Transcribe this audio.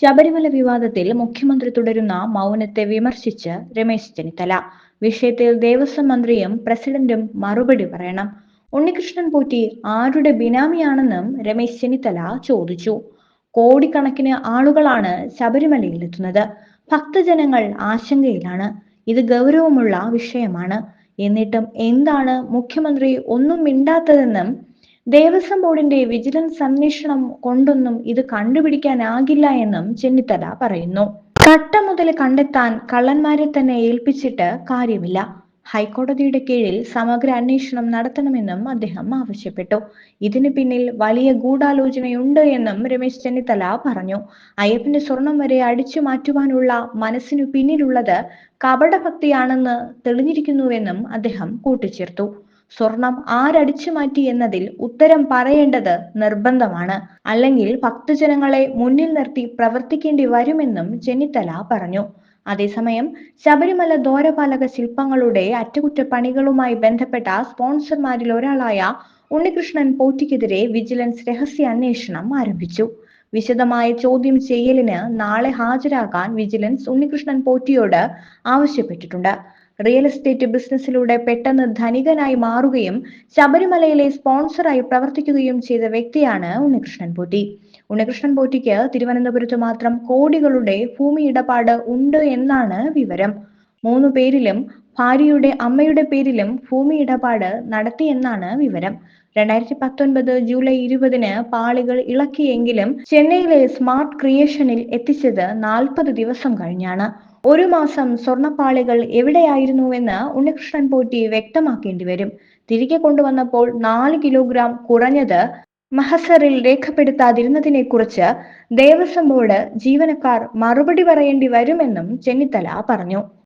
ശബരിമല വിവാദത്തിൽ മുഖ്യമന്ത്രി തുടരുന്ന മൗനത്തെ വിമർശിച്ച് രമേശ് ചെന്നിത്തല. വിഷയത്തിൽ ദേവസ്വം മന്ത്രിയും പ്രസിഡന്റും മറുപടി പറയണം. ഉണ്ണികൃഷ്ണൻ പോറ്റി ആരുടെ ബിനാമിയാണെന്നും രമേശ് ചെന്നിത്തല ചോദിച്ചു. കോടിക്കണക്കിന് ആളുകളാണ് ശബരിമലയിൽ എത്തുന്നത് ഭക്തജനങ്ങൾ ആശങ്കയിലാണ്. ഇത് ഗൗരവമുള്ള വിഷയമാണ്. എന്നിട്ടും എന്താണ് മുഖ്യമന്ത്രി ഒന്നും മിണ്ടാത്തതെന്നും ദേവസ്വം ബോർഡിന്റെ വിജിലൻസ് അന്വേഷണം കൊണ്ടൊന്നും ഇത് കണ്ടുപിടിക്കാനാകില്ല എന്നും ചെന്നിത്തല പറയുന്നു. കട്ട മുതൽ കണ്ടെത്താൻ കള്ളന്മാരെ തന്നെ ഏൽപ്പിച്ചിട്ട് കാര്യമില്ല. ഹൈക്കോടതിയുടെ കീഴിൽ സമഗ്ര അന്വേഷണം നടത്തണമെന്നും അദ്ദേഹം ആവശ്യപ്പെട്ടു. ഇതിന് പിന്നിൽ വലിയ ഗൂഢാലോചനയുണ്ട് എന്നും രമേശ് ചെന്നിത്തല പറഞ്ഞു. അയ്യപ്പന്റെ സ്വർണം വരെ അടിച്ചു മാറ്റുവാനുള്ള മനസ്സിനു പിന്നിലുള്ളത് കപടഭക്തിയാണെന്ന് തെളിഞ്ഞിരിക്കുന്നുവെന്നും അദ്ദേഹം കൂട്ടിച്ചേർത്തു. സ്വർണം ആരടിച്ചു മാറ്റി എന്നതിൽ ഉത്തരം പറയേണ്ടത് നിർബന്ധമാണ്. അല്ലെങ്കിൽ ഭക്തജനങ്ങളെ മുന്നിൽ നിർത്തി പ്രവർത്തിക്കേണ്ടി വരുമെന്നും ചെന്നിത്തല പറഞ്ഞു. അതേസമയം ശബരിമല ദ്വാരപാലക ശില്പങ്ങളുടെ അറ്റകുറ്റപ്പണികളുമായി ബന്ധപ്പെട്ട സ്പോൺസർമാരിൽ ഒരാളായ ഉണ്ണികൃഷ്ണൻ പോറ്റിക്കെതിരെ വിജിലൻസ് രഹസ്യ അന്വേഷണം ആരംഭിച്ചു. വിശദമായ ചോദ്യം ചെയ്യലിന് നാളെ ഹാജരാകാൻ വിജിലൻസ് ഉണ്ണികൃഷ്ണൻ പോറ്റിയോട് ആവശ്യപ്പെട്ടിട്ടുണ്ട്. റിയൽ എസ്റ്റേറ്റ് ബിസിനസ്സിലൂടെ പെട്ടെന്ന് ധനികനായി മാറുകയും ശബരിമലയിലെ സ്പോൺസറായി പ്രവർത്തിക്കുകയും ചെയ്ത വ്യക്തിയാണ് ഉണ്ണികൃഷ്ണൻ പോറ്റി. ഉണ്ണികൃഷ്ണൻ പോറ്റിക്ക് തിരുവനന്തപുരത്ത് മാത്രം കോടികളുടെ ഭൂമി ഇടപാട് ഉണ്ട് എന്നാണ് വിവരം. മൂന്നു പേരിലും ഭാര്യയുടെ അമ്മയുടെ പേരിലും ഭൂമി ഇടപാട് നടത്തിയെന്നാണ് വിവരം. രണ്ടായിരത്തി പത്തൊൻപത് ജൂലൈ ഇരുപതിന് പാളികൾ ഇളക്കിയെങ്കിലും ചെന്നൈയിലെ സ്മാർട്ട് ക്രിയേഷനിൽ എത്തിച്ചത് നാൽപ്പത് ദിവസം കഴിഞ്ഞാണ്. ഒരു മാസം സ്വർണപ്പാളികൾ എവിടെയായിരുന്നുവെന്ന് ഉണ്ണികൃഷ്ണൻ പോറ്റി വ്യക്തമാക്കേണ്ടി വരും. തിരികെ കൊണ്ടുവന്നപ്പോൾ നാല് കിലോഗ്രാം കുറഞ്ഞത് മഹസറിൽ രേഖപ്പെടുത്താതിരുന്നതിനെ കുറിച്ച് ദേവസ്വം ബോർഡ് ജീവനക്കാർ മറുപടി പറയേണ്ടി വരുമെന്നും ചെന്നിത്തല പറഞ്ഞു.